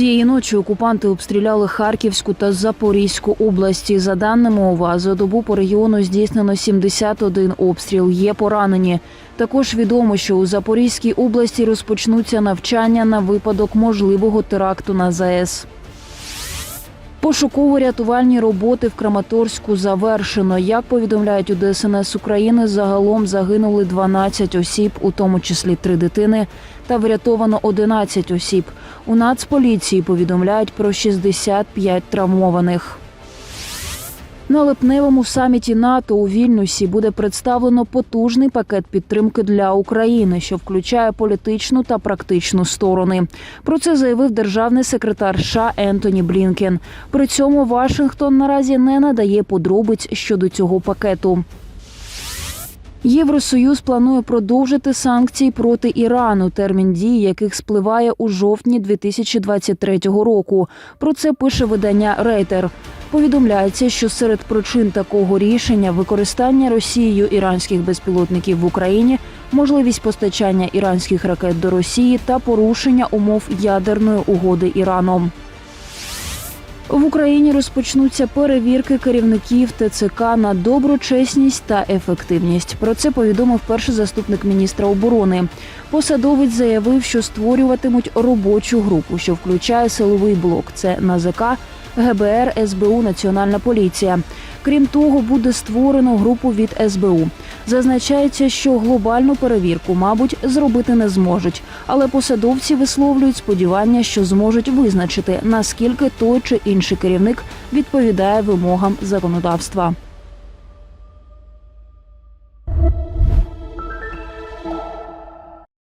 Цієї ночі окупанти обстріляли Харківську та Запорізьку області. За даними ОВА, за добу по регіону здійснено 71 обстріл. Є поранені. Також відомо, що у Запорізькій області розпочнуться навчання на випадок можливого теракту на ЗАЕС. Пошуково-рятувальні роботи в Краматорську завершено. Як повідомляють у ДСНС України, загалом загинули 12 осіб, у тому числі три дитини, та врятовано 11 осіб. У Нацполіції повідомляють про 65 травмованих. На липневому саміті НАТО у Вільнюсі буде представлено потужний пакет підтримки для України, що включає політичну та практичну сторони. Про це заявив державний секретар США Ентоні Блінкен. При цьому Вашингтон наразі не надає подробиць щодо цього пакету. Євросоюз планує продовжити санкції проти Ірану, термін дії яких спливає у жовтні 2023 року. Про це пише видання Рейтер. Повідомляється, що серед причин такого рішення використання Росією іранських безпілотників в Україні, можливість постачання іранських ракет до Росії та порушення умов ядерної угоди Іраном. В Україні розпочнуться перевірки керівників ТЦК на доброчесність та ефективність. Про це повідомив перший заступник міністра оборони. Посадовець заявив, що створюватимуть робочу групу, що включає силовий блок. Це НАЗК, ГБР, СБУ, Національна поліція. Крім того, буде створено групу від СБУ. Зазначається, що глобальну перевірку, мабуть, зробити не зможуть, але посадовці висловлюють сподівання, що зможуть визначити наскільки той чи інший керівник відповідає вимогам законодавства.